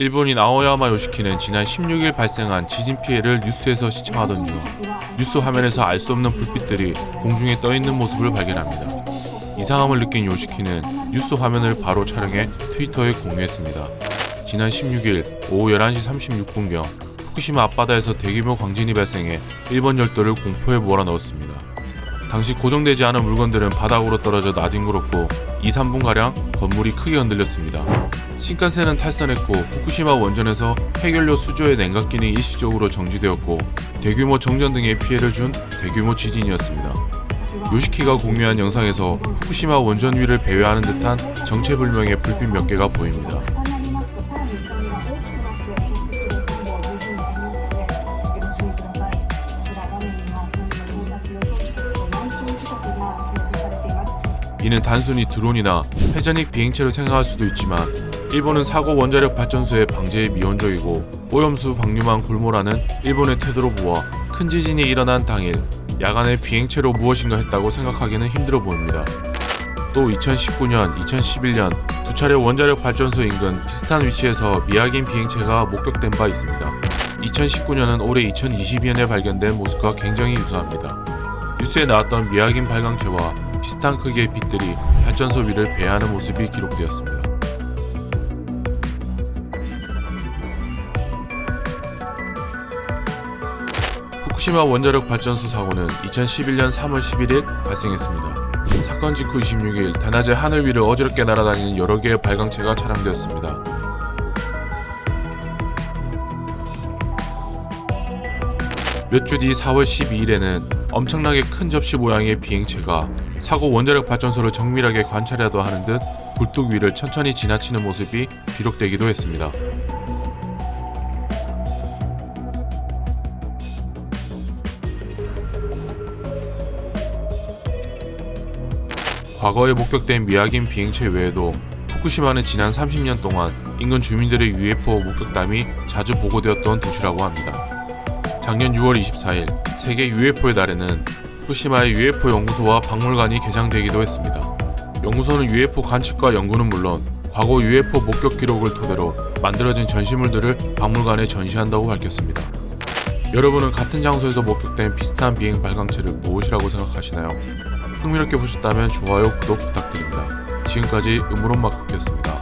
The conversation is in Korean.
일본인 아오야마 요시키는 지난 16일 발생한 지진 피해를 뉴스에서 시청하던 중 뉴스 화면에서 알 수 없는 불빛들이 공중에 떠 있는 모습을 발견합니다. 이상함을 느낀 요시키는 뉴스 화면을 바로 촬영해 트위터에 공유했습니다. 지난 16일 오후 11시 36분경 후쿠시마 앞바다에서 대규모 광진이 발생해 일본 열도를 공포에 몰아넣었습니다. 당시 고정되지 않은 물건들은 바닥으로 떨어져 나뒹굴었고 2, 3분가량 건물이 크게 흔들렸습니다. 신칸센은 탈선했고 후쿠시마 원전에서 해결료 수조의 냉각 기능이 일시적으로 정지되었고 대규모 정전 등의 피해를 준 대규모 지진이었습니다. 요시키가 공유한 영상에서 후쿠시마 원전 위를 배회하는 듯한 정체불명의 불빛 몇 개가 보입니다. 이는 단순히 드론이나 회전익 비행체로 생각할 수도 있지만 일본은 사고 원자력 발전소의 방제에 미온적이고 오염수 방류만 골몰하는 일본의 태도로 보아 큰 지진이 일어난 당일 야간에 비행체로 무엇인가 했다고 생각하기는 힘들어 보입니다. 또 2019년, 2011년 두 차례 원자력 발전소 인근 비슷한 위치에서 미확인 비행체가 목격된 바 있습니다. 2019년은 올해 2022년에 발견된 모습과 굉장히 유사합니다. 뉴스에 나왔던 미확인 발광체와 비슷한 크기의 빛들이 발전소 위를 배회하는 모습이 기록되었습니다. 후쿠시마 원자력 발전소 사고는 2011년 3월 11일 발생했습니다. 사건 직후 26일 대낮에 하늘 위를 어지럽게 날아다니는 여러 개의 발광체가 촬영되었습니다. 몇 주 뒤 4월 12일에는 엄청나게 큰 접시 모양의 비행체가 사고 원자력 발전소를 정밀하게 관찰해도 하는 듯 굴뚝 위를 천천히 지나치는 모습이 기록되기도 했습니다. 과거에 목격된 미확인 비행체 외에도 후쿠시마는 지난 30년 동안 인근 주민들의 UFO 목격담이 자주 보고되었던 도시라고 합니다. 작년 6월 24일 세계 UFO의 날에는 후쿠시마의 UFO 연구소와 박물관이 개장되기도 했습니다. 연구소는 UFO 관측과 연구는 물론 과거 UFO 목격 기록을 토대로 만들어진 전시물들을 박물관에 전시한다고 밝혔습니다. 여러분은 같은 장소에서 목격된 비슷한 비행 발광체를 무엇이라고 생각하시나요? 흥미롭게 보셨다면 좋아요, 구독 부탁드립니다. 지금까지 음으론 마크였습니다.